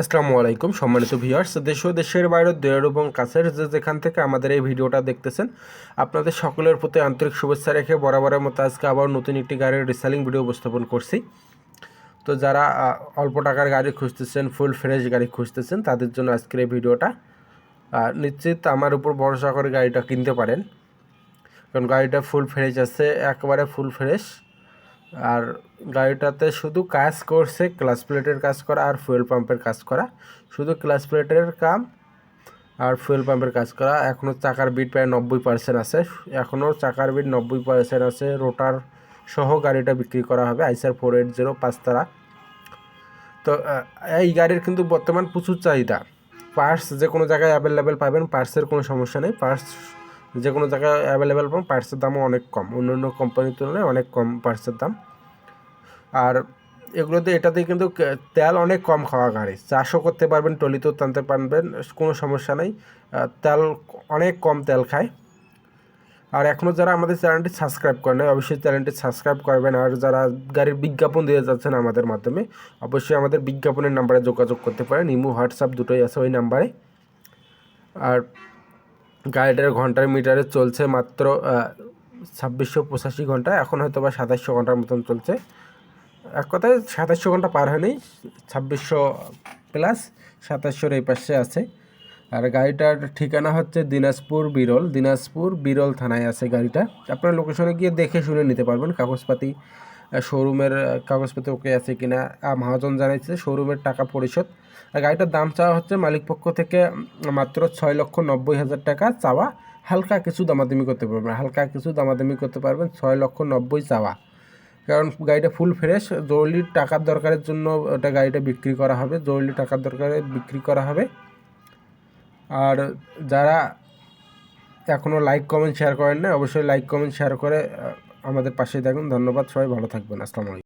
আসসালামু আলাইকুম, সম্মানিত ভিউয়ার্স, দেশ ও দেশের বাইরে দূরের এবং কাছের যে যেখান থেকে আমাদের এই ভিডিওটা দেখতেছেন, আপনাদের সকলের প্রতি আন্তরিক শুভেচ্ছা রেখে বরাবরের মতো আজকে আবার নতুন একটি গাড়ির রিসেলিং ভিডিও উপস্থাপন করছি। তো যারা অল্প টাকার গাড়ি খুঁজতেছেন ফুল ফ্রেশ গাড়ি খুঁজতেছেন, তাদের জন্য আজকের এই ভিডিওটা নিশ্চিত আমার উপর ভরসা করে গাড়িটা কিনতে পারেন। কারণ গাড়িটা ফুল ফ্রেশ আছে, একেবারে ফুল ফ্রেশ আর গাড়িটাতে শুধু কাজ করছে ক্লাস প্লেটের কাজ করা আর ফুয়েল পাম্পের কাজ করা। শুধু ক্লাস প্লেটের কাম আর ফুয়েল পাম্পের কাজ করা। এখনও চাকার বিট প্রায় নব্বই পার্সেন্ট আছে। এখনও চাকার বিট নব্বই পার্সেন্ট আছে। রোটার সহ গাড়িটা বিক্রি করা হবে আইসার ফোর এইট জিরো পাঁচতারা তো এই গাড়ির কিন্তু বর্তমান প্রচুর চাহিদা। পার্টস যে কোনো জায়গায় অ্যাভেলেবেল পাবেন পার্টসের কোনো সমস্যা নেই। পার্টস যে কোনো জায়গায় অ্যাভেলেবেল পাবেন পার্টসের দামও অনেক কম। অন্য অন্য কোম্পানির তুলনায় অনেক কম পার্টসের দাম। আর এগুলোতে এটাতে কিন্তু তেল অনেক কম খাওয়া গাড়ি। চাষও করতে পারবেন, টলিতেও টানতে পারবেন, কোনো সমস্যা নেই। তেল অনেক কম তেল খায়। আর এখনও যারা আমাদের চ্যানেলটি সাবস্ক্রাইব করেন অবশ্যই চ্যানেলটি সাবস্ক্রাইব করবেন। আর যারা গাড়ির বিজ্ঞাপন দিয়ে যাচ্ছেন আমাদের মাধ্যমে, অবশ্যই আমাদের বিজ্ঞাপনের নাম্বারে যোগাযোগ করতে পারেন। ইমো হোয়াটসঅ্যাপ দুটোই আছে ওই নাম্বারে আর গাড়িটার ঘণ্টার মিটারে চলছে মাত্র ছাব্বিশশো পঁচাশি ঘণ্টা। এখন হয়তো বা সাতাশশো ঘণ্টার মতন চলছে। এক কথায় সাতাশশো ঘণ্টা পার হয়নি, ছাব্বিশশো প্লাস সাতাশশোর এই পাশে আছে। আর গাড়িটার ঠিকানা হচ্ছে দিনাজপুর বিরল। দিনাজপুর বিরল থানায় আছে গাড়িটা। আপনার লোকেশনে গিয়ে দেখে শুনে নিতে পারবেন, কাগজপাতি শোরুমের কাগজপত্র ওকে আছে কিনা আহ, মহাজন জানাইছে শোরুমের টাকা পরিশোধ। গাড়িটার দাম চাওয়া হচ্ছে মালিক পক্ষ থেকে মাত্র ছয় লক্ষ নব্বই হাজার টাকা চাওয়া। হালকা কিছু দামাদামি করতে পারবেন হালকা কিছু দামাদামি করতে পারবেন ছয় লক্ষ নব্বই চাওয়া। কারণ গাড়িটা ফুল ফ্রেশ জরুরি টাকার দরকারের জন্য ওটা গাড়িটা বিক্রি করা হবে জরুরি টাকার দরকারে বিক্রি করা হবে। আর যারা এখনও লাইক কমেন্ট শেয়ার করেন না অবশ্যই লাইক কমেন্ট শেয়ার করে আমাদের পাশে থাকুন। ধন্যবাদ সবাই ভালো থাকবেন। আসসালামু